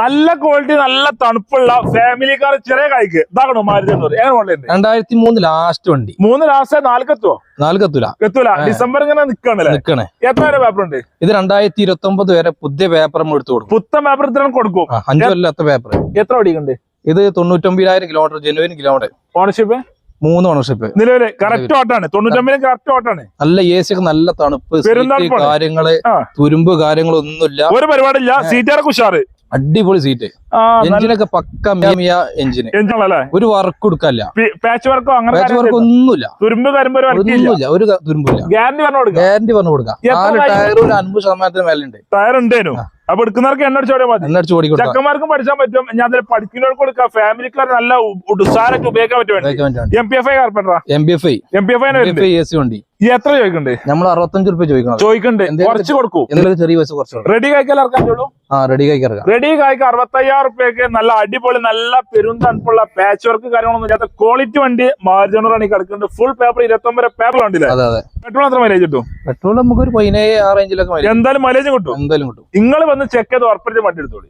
നല്ല ക്വാളിറ്റി നല്ല തണുപ്പുള്ള ഫാമിലി കാർ ചെറിയ കായ്ക്ക് ഇതാകണോ മാരുതി രണ്ടായിരത്തി മൂന്ന് ലാസ്റ്റ് വണ്ടി. മൂന്ന് ലാസ്റ്റ് നാൽക്കെത്തുവോ നാല് കത്തൂല എത്തൂല. ഡിസംബർ ഇങ്ങനെ നിക്കണല്ലേ? നിക്കണേ. എത്ര വരെ പേപ്പർ ഉണ്ട്? ഇത് രണ്ടായിരത്തി ഇരുപത്തി ഒമ്പത് വരെ പുതിയ പേപ്പർ നമ്മൾ എടുത്തു കൊടുക്കും. പുത്തൻ പേപ്പർ ഇത്ര കൊടുക്കും. അഞ്ചു കൊല്ലത്തെ പേപ്പർ എത്ര ഓടിക്കുന്നുണ്ട് ഇത് തൊണ്ണൂറ്റൊമ്പതിനായിരം കിലോമീറ്റർ ജനുവൻ കിലോമീറ്റർ ഓണർഷിപ്പ് മൂന്ന് ഓണർഷിപ്പ് നിലവിൽ കറക്റ്റ് ഓട്ടാണ് തൊണ്ണൂറ്റൊമ്പതിന് കറക്റ്റ് ഓട്ടാണ് നല്ല എ സി ഒക്കെ നല്ല തണുപ്പ് കാര്യങ്ങൾ തുരുമ്പ് കാര്യങ്ങളൊന്നുമില്ല. ഒരു പരിപാടിയില്ല. സീറ്റാറൊക്കെ ഉഷാറ്. അടിപൊളി സീറ്റ് എഞ്ചിനൊക്കെ പക്ക മിയ എഞ്ചിന്. ഒരു വർക്ക് കൊടുക്കല്ല പാച്ച് വർക്കോ അങ്ങനെ പാച്ച് വർക്ക് ഒന്നുമില്ല. തുരുമ്പ് ഒന്നുമില്ല ഒരു തുരുമ്പില്ല ഗ്യാരണ്ടി പറഞ്ഞു കൊടുക്കാം. ഗ്യാരണ്ടി പറഞ്ഞു കൊടുക്കാം. നാല് ടയർ ഒരു അൻപത് ശതമാനത്തിന് മേലുണ്ട് ടയർ ഉണ്ടേനു. അപ്പൊ എടുക്കുന്നവർക്ക് എണ്ണ മതി. ഓടിക്കൊടുക്കാം. ചെക്കന്മാർക്കും പഠിച്ചാൻ പറ്റും. ഞാൻ അതിൽ പഠിക്കുന്നവർക്ക് കൊടുക്കാം. ഫാമിലിക്കാർ നല്ല ഉപയോഗിക്കാൻ പറ്റും M P F I കാർപ്പൻട്രാ M P F I M P F I M C വണ്ടി. എത്ര ചോദിക്കണ്ടേ? നമ്മൾ അറുപത്തഞ്ച് റുപ്യ ചോദിക്കണം ചോദിക്കണ്ടേ കുറച്ച് കൊടുക്കൂ. എന്തെങ്കിലും ചെറിയ പൈസ കുറച്ച് റെഡി കായ്ക്കൽ ഇറക്കാൻ ആ റെഡി കായ്ക്ക് ഇറക്കാം റെഡി കായ്ക്ക് അറുപത്തയ്യായിരം റുപ്യക്ക് നല്ല അടിപൊളി നല്ല പെരുന്തണുപ്പുള്ള പാച്ച് വർക്ക് കാര്യങ്ങളൊന്നും ഇല്ലാത്ത ക്വാളിറ്റി വണ്ടി മാർജിനറാണ് ഈ കിടക്കുന്നത്. ഫുൾ പേപ്പർ ഇരുപത്തൊമ്പത് പേപ്പർ വണ്ടിയില്ല? അതെ അതെ. പെട്രോൾ എത്ര മൈലേജ് കിട്ടും? പെട്രോൾ നമുക്ക് ഒരു പതിനേഴ് ആ റേഞ്ചിലൊക്കെ എന്തായാലും മൈലേജ് കിട്ടും? എന്തായാലും കിട്ടും. നിങ്ങൾ വന്ന് ചെക്ക് ചെയ്ത് ഉറപ്പിച്ച് വണ്ടി എടുത്തോളി.